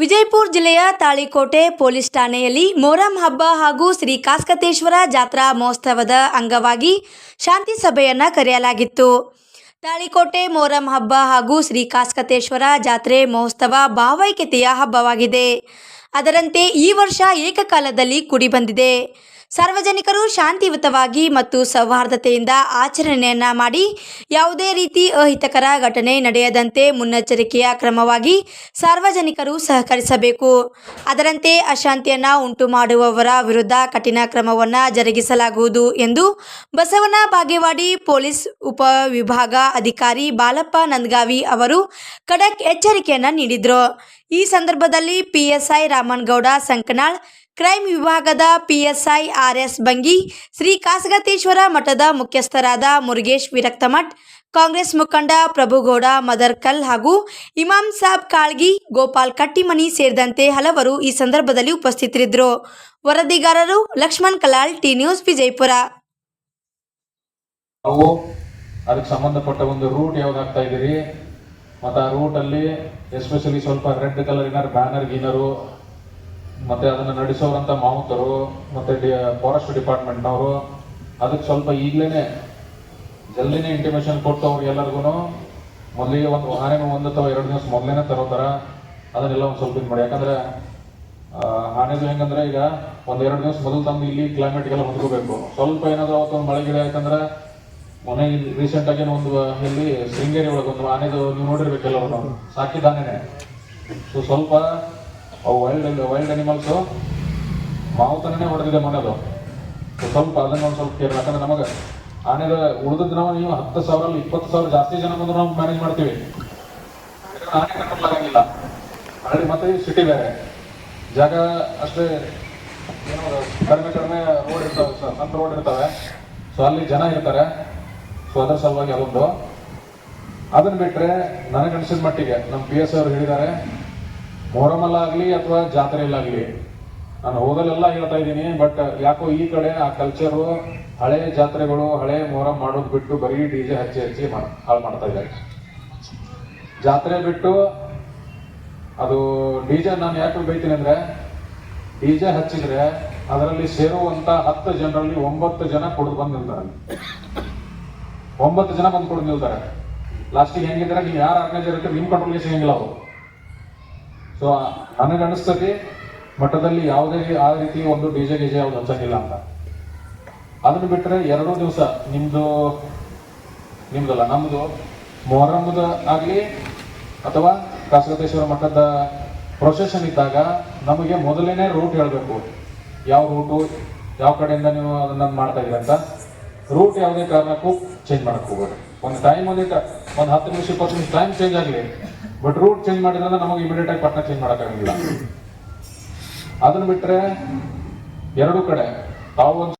ವಿಜಯಪುರ ಜಿಲ್ಲೆಯ ತಾಳಿಕೋಟೆ ಪೊಲೀಸ್ ಠಾಣೆಯಲ್ಲಿ ಮೊರಂ ಹಬ್ಬ ಹಾಗೂ ಶ್ರೀ ಕಾಸ್ಕತೇಶ್ವರ ಜಾತ್ರಾ ಮಹೋತ್ಸವದ ಅಂಗವಾಗಿ ಶಾಂತಿ ಸಭೆಯನ್ನು ಕರೆಯಲಾಗಿತ್ತು. ತಾಳಿಕೋಟೆ ಮೊರಂ ಹಬ್ಬ ಹಾಗೂ ಶ್ರೀ ಕಾಸ್ಕತೇಶ್ವರ ಜಾತ್ರೆ ಮಹೋತ್ಸವ ಭಾವೈಕ್ಯತೆಯ ಹಬ್ಬವಾಗಿದೆ. ಅದರಂತೆ ಈ ವರ್ಷ ಏಕಕಾಲದಲ್ಲಿ ಕುಡಿ ಬಂದಿದೆ. ಸಾರ್ವಜನಿಕರು ಶಾಂತಿಯುತವಾಗಿ ಮತ್ತು ಸೌಹಾರ್ದತೆಯಿಂದ ಆಚರಣೆಯನ್ನ ಮಾಡಿ ಯಾವುದೇ ರೀತಿ ಅಹಿತಕರ ಘಟನೆ ನಡೆಯದಂತೆ ಮುನ್ನೆಚ್ಚರಿಕೆಯ ಕ್ರಮವಾಗಿ ಸಾರ್ವಜನಿಕರು ಸಹಕರಿಸಬೇಕು. ಅದರಂತೆ ಅಶಾಂತಿಯನ್ನ ಉಂಟು ಮಾಡುವವರ ವಿರುದ್ಧ ಕಠಿಣ ಕ್ರಮವನ್ನು ಜರುಗಿಸಲಾಗುವುದು ಎಂದು ಬಸವನ ಬಾಗೇವಾಡಿ ಪೊಲೀಸ್ ಉಪವಿಭಾಗ ಅಧಿಕಾರಿ ಬಾಲಪ್ಪ ನಂದಗಾವಿ ಅವರು ಖಡಕ್ ಎಚ್ಚರಿಕೆಯನ್ನ ನೀಡಿದರು. ಈ ಸಂದರ್ಭದಲ್ಲಿ ಪಿಎಸ್ಐ ರಾಮನ್ಗೌಡ ಸಂಕನಾಳ್ ಕ್ರೈಮ್ ವಿಭಾಗದ PSI R S Bangi Shri Kasagateshwara ಮಠದ ಮುಖ್ಯಸ್ಥರಾದ ಮುರುಗೇಶ್ ವಿರಕ್ತಮಠ್, ಕಾಂಗ್ರೆಸ್ ಮುಖಂಡ ಪ್ರಭುಗೌಡ ಮದರ್ಕಲ್ ಹಾಗೂ ಇಮಾಮ್ ಸಾಬ್ ಕಾಳ್ಗಿ, ಗೋಪಾಲ್ ಕಟ್ಟಿಮನಿ ಸೇರಿದಂತೆ ಹಲವರು ಈ ಸಂದರ್ಭದಲ್ಲಿ ಉಪಸ್ಥಿತರಿದ್ದರು. ವರದಿಗಾರರು ಲಕ್ಷ್ಮಣ್ ಕಲಾಲ್ ಟಿ ನ್ಯೂಸ್ ವಿಜಯಪುರ. ಅದಕ್ಕೆ ಸಂಬಂಧಪಟ್ಟ ಒಂದು ರೂಟ್ ಯಾವ್ದಾಗ್ತಾ ಮತ್ತೆ ಆ ರೂಟ್ ಅಲ್ಲಿ ಎಸ್ಪೆಷಲಿ ಸ್ವಲ್ಪ ರೆಡ್ ಕಲರ್ ಏನಾರು ಬ್ಯಾನರ್ ಗೀನರು ಮತ್ತೆ ಅದನ್ನ ನಡೆಸೋರಂತ ಮಾವುತರು, ಮತ್ತೆ ಫಾರೆಸ್ಟ್ ಡಿಪಾರ್ಟ್ಮೆಂಟ್ನವರು ಅದಕ್ಕೆ ಸ್ವಲ್ಪ ಈಗ್ಲೇನೆ ಜಲ್ದಿನೇ ಇಂಟಿಮೇಶನ್ ಕೊಟ್ಟು ಅವ್ರಿಗೆಲ್ಲರಿಗೂ ಮೊದಲಿಗೆ ಒಂದು ಆನೆನೂ ಒಂದು ಅಥವಾ ಎರಡು ದಿವಸ ಮೊದಲೇನೆ ತರೋತಾರ ಅದನ್ನೆಲ್ಲ ಒಂದು ಸ್ವಲ್ಪ ಇದು ಮಾಡಿ ಯಾಕಂದ್ರೆ ಆನೆದು ಹೆಂಗಂದ್ರೆ ಈಗ ಒಂದು ಎರಡು ದಿವಸ ಮೊದಲು ತಂದು ಇಲ್ಲಿ ಕ್ಲೈಮೇಟ್ಗೆಲ್ಲ ಹೊಂದ್ಕೋಬೇಕು. ಸ್ವಲ್ಪ ಏನಾದರೂ ಅವತ್ತೊಂದು ಮಳೆ ಗಿಡ ಯಾಕಂದ್ರೆ ಮೊನ್ನೆ ರೀಸೆಂಟ್ ಆಗಿ ಒಂದು ಇಲ್ಲಿ ಶೃಂಗೇರಿ ಒಳಗೆ ಒಂದು ಆನೆದು ನೀವು ನೋಡಿರ್ಬೇಕೆಲ್ಲ ಎಲ್ಲವನ್ನು ಸಾಕಿದ ಸೊ ಸ್ವಲ್ಪ ಅವು ವೈಲ್ಡ್ ವೈಲ್ಡ್ ಅನಿಮಲ್ಸ್ ಮಾವುತನೇ ಹೊಡೆದಿದೆ ಮನೆದು. ಸ್ವಲ್ಪ ಅದನ್ನ ಒಂದು ಸ್ವಲ್ಪ ಕೇರ್ ಯಾಕಂದ್ರೆ ನಮಗೆ ಆನೆದ ಉಳಿದ್ರೆ ನಾವು ನೀವು ಹತ್ತು ಸಾವಿರ ಇಪ್ಪತ್ತು ಸಾವಿರ ಜಾಸ್ತಿ ಜನ ಬಂದ್ರೆ ನಾವು ಮ್ಯಾನೇಜ್ ಮಾಡ್ತೀವಿ. ಆನೆ ಕಂಟ್ರೋಲ್ ಆಗಂಗಿಲ್ಲ ಮತ್ತೆ ಸಿಟಿ ಬೇರೆ. ಜಾಗ ಅಷ್ಟೇ ಏನೋ ಕಡಿಮೆ ಕಡಿಮೆ ರೋಡ್ ಇರ್ತಾವೆ ಸಣ್ಣ ರೋಡ್ ಇರ್ತವೆ. ಸೊ ಅಲ್ಲಿ ಜನ ಇರ್ತಾರೆ. ಸೊ ಅದರ ಸಲುವಾಗಿ ಅದೊಂದು ಅದನ್ನ ಬಿಟ್ರೆ ನನಗನ್ಸಿದ ಮಟ್ಟಿಗೆ, ನಮ್ಮ ಪಿ ಎಸ್ ಅವರು ಹೇಳಿದ್ದಾರೆ ಮೊಹರಮಲ್ಲಾಗ್ಲಿ ಅಥವಾ ಜಾತ್ರೆಯಲ್ಲಾಗಲಿ. ನಾನು ಹೋದಲ್ಲೆಲ್ಲ ಹೇಳ್ತಾ ಇದ್ದೀನಿ ಬಟ್ ಯಾಕೋ ಈ ಕಡೆ ಆ ಕಲ್ಚರು ಹಳೆ ಜಾತ್ರೆಗಳು, ಹಳೆ ಮೊಹರಂ ಮಾಡೋದು ಬಿಟ್ಟು ಬರೀ ಡಿ ಜೆ ಹಚ್ಚಿ ಹಚ್ಚಿ ಹಾಳು ಮಾಡ್ತಾ ಇದ್ದಾರೆ ಜಾತ್ರೆ ಬಿಟ್ಟು ಅದು ಡಿ ಜೆ ನಾನು ಯಾಕೆ ಬೈತೀನಿ ಅಂದ್ರೆ ಡಿಜೆ ಹಚ್ಚಿದ್ರೆ ಅದರಲ್ಲಿ ಸೇರುವಂತ ಹತ್ತು ಜನರಲ್ಲಿ ಒಂಬತ್ತು ಜನ ಕುಡಿದು ಬಂದು ನಿಲ್ತಾರೆ. ಒಂಬತ್ತು ಜನ ಬಂದು ಕುಡಿದು ನಿಲ್ತಾರೆ. ಲಾಸ್ಟಿಗೆ ಹೆಂಗಿದ್ರೆ ನೀವು ಯಾರು ಆರ್ಗನೈಸರ್ ಇರ್ತೀರಿ? ನಿಮ್ ಕಂಟ್ರೋಲ್ಗೆ ಸಿಗಂಗಿಲ್ಲ ಅವರು. ಸೊ ನನಗೆ ಅನಿಸ್ತದೆ ಮಠದಲ್ಲಿ ಯಾವುದೇ ಆ ರೀತಿ ಒಂದು ಡಿಜೆ ಗಿಜೆ ಯಾವ್ದು ಅಂತ. ಅದನ್ನ ಬಿಟ್ಟರೆ ಎರಡೂ ದಿವಸ ನಿಮ್ಮದು ನಿಮ್ದಲ್ಲ, ನಮ್ದು ಮೊಹರಮ್ಮದ ಆಗಲಿ ಅಥವಾ ಕಾಸಗತೇಶ್ವರ ಮಠದ ಪ್ರೊಸೆಷನ್ ಇದ್ದಾಗ ನಮಗೆ ಮೊದಲೇನೆ ರೂಟ್ ಹೇಳಬೇಕು. ಯಾವ ರೂಟು ಯಾವ ಕಡೆಯಿಂದ ನೀವು ಅದನ್ನ ಮಾಡ್ತಾ ಇದ್ದೀರ ಅಂತ. ರೂಟ್ ಯಾವುದೇ ಕಾರಣಕ್ಕೂ ಚೇಂಜ್ ಮಾಡಕ್ ಹೋಗ್ಬೇಡಿ. ಒಂದು ಟೈಮ್ ಒಂದಿಟ್ಟು ಒಂದು ಹತ್ತು ನಿಮಿಷ, ಇಪ್ಪತ್ತು ನಿಮಿಷ ಟೈಮ್ ಚೇಂಜ್ ಆಗಲಿ. ಬಟ್ ರೂಟ್ ಚೇಂಜ್ ಮಾಡಿದ್ರೆ ನಮಗೆ ಇಮಿಡಿಯೇಟ್ ಆಗಿ ಪಟ್ನ ಚೇಂಜ್ ಮಾಡೋಕ್ಕಾಗಂಗಿಲ್ಲ. ಅದನ್ನ ಬಿಟ್ರೆ ಎರಡು ಕಡೆ, ತಾವು